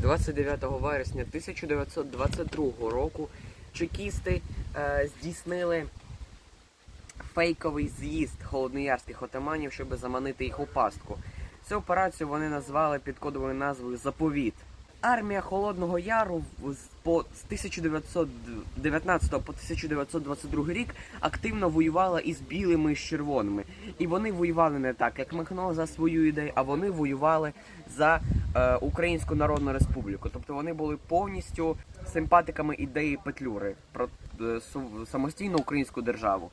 29 вересня 1922 року чекісти е, здійснили фейковий з'їзд холодноярських отаманів, щоб заманити їх у пастку. Цю операцію вони назвали під кодовою назвою Заповіт. Армія Холодного Яру з- по з 1919 по 1922 рік активно воювала із білими і з червоними. І вони воювали не так, як Махно за свою ідею, а вони воювали за Українську Народну Республіку. Тобто вони були повністю симпатиками ідеї Петлюри про е, самостійну українську державу.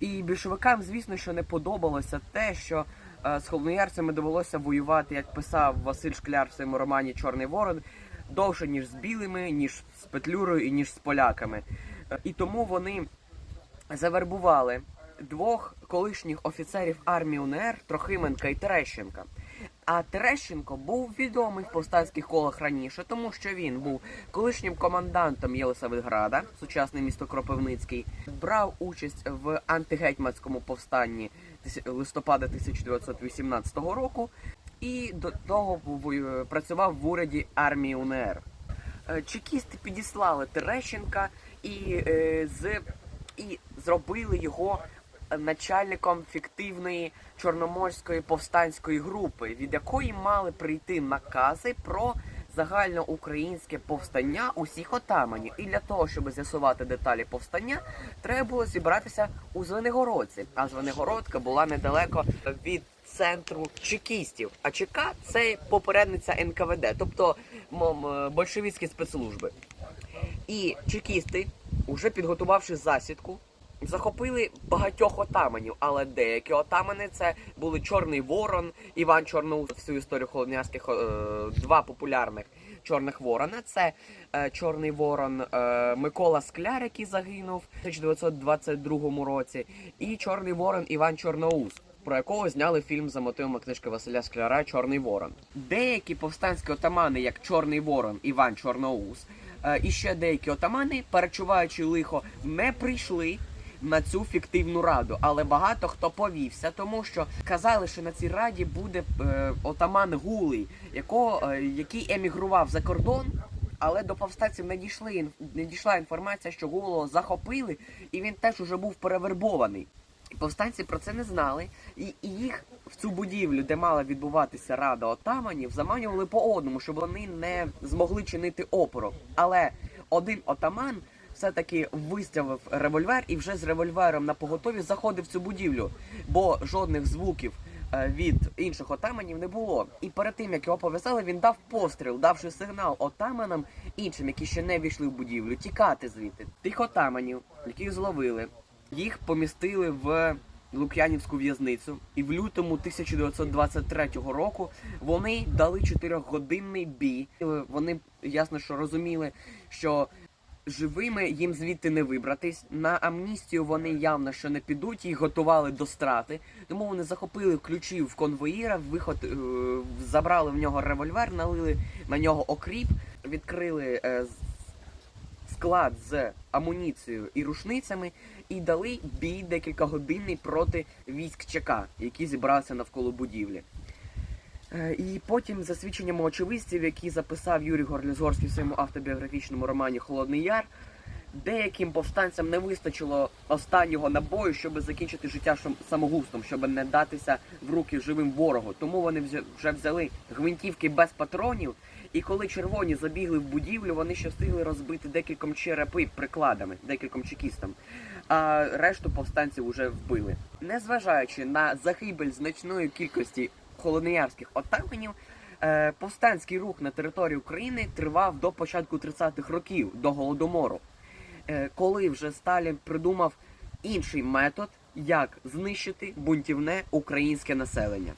І більшовикам, звісно, що не подобалося те, що е, з холодноярцями довелося воювати, як писав Василь Шкляр в своєму романі Чорний Ворон, довше, ніж з білими, ніж з Петлюрою і ніж з поляками. Е, І тому вони завербували двох колишніх офіцерів армії УНР Трохименка і Терещенка. А Терещенко був відомий в повстанських колах раніше, тому що він був колишнім командантом Єлисаветграда, сучасне місто Кропивницький, брав участь в антигетьманському повстанні листопада 1918 року, і до того працював в уряді армії УНР. Е, Чекісти підіслали Терещенка і, е, і зробили його начальником фіктивної чорноморської повстанської групи, від якої мали прийти накази про загальноукраїнське повстання усіх отаманів. І для того, щоб з'ясувати деталі повстання, треба було зібратися у Звенигородці. А Звенигородка була недалеко від центру чекістів. А ЧК це попередниця НКВД, тобто большевістські спецслужби. І чекісти, уже підготувавши засідку, захопили багатьох отаманів, але деякі отамани це були Чорний Ворон, Іван Чорноус, всю історію холодноярських е, два популярних чорних ворона. Це е, Чорний Ворон е, Микола Скляр, який загинув у 1922 році, і Чорний Ворон Іван Чорноус. Про якого зняли фільм за мотивами книжки Василя Скляра Чорний Ворон. Деякі повстанські отамани, як Чорний Ворон Іван Чорноус, і ще деякі отамани, перечуваючи лихо, не прийшли на цю фіктивну раду. Але багато хто повівся, тому що казали, що на цій раді буде е, отаман Гулий, якого, е, який емігрував за кордон. Але до повстанців не дійшли не дійшла інформація, що Гулого захопили, і він теж уже був перевербований. Повстанці про це не знали, і, і їх в цю будівлю, де мала відбуватися рада отаманів, заманювали по одному, щоб вони не змогли чинити опору. Але один отаман все-таки виставив револьвер і вже з револьвером на поготові заходив в цю будівлю, бо жодних звуків е, від інших отаманів не було. І перед тим як його пов'язали, він дав постріл, давши сигнал отаманам іншим, які ще не війшли в будівлю, тікати звідти. Тих отаманів, яких зловили, їх помістили в Лук'янівську в'язницю, і в лютому 1923 року вони дали 4-годинний бій. Вони ясно, що розуміли, що живими їм звідти не вибратись. На амністію вони явно що не підуть, їх готували до страти. Тому вони захопили ключі в конвоїра, виход е, забрали в нього револьвер, налили на нього окріп, відкрили е, склад з амуніцією і рушницями і дали бій декілька годинний проти військ ЧК, які зібралися навколо будівлі. Е, І потім, за свідченнями очевидців, які записав Юрій Горлізгорський в своєму автобіографічному романі Холодний Яр, деяким повстанцям не вистачило останнього набою, щоб закінчити життя самогубством, щоб не датися в руки живим ворогу. Тому вони вже взяли гвинтівки без патронів. І коли червоні забігли в будівлю, вони ще встигли розбити декільком черепи прикладами, декільком чекістам. А решту повстанців вже вбили. Незважаючи на загибель значної кількості холодноярських отаманів, е, повстанський рух на території України тривав до початку 30-х років, до голодомору, е, коли вже Сталін придумав інший метод, як знищити бунтівне українське населення.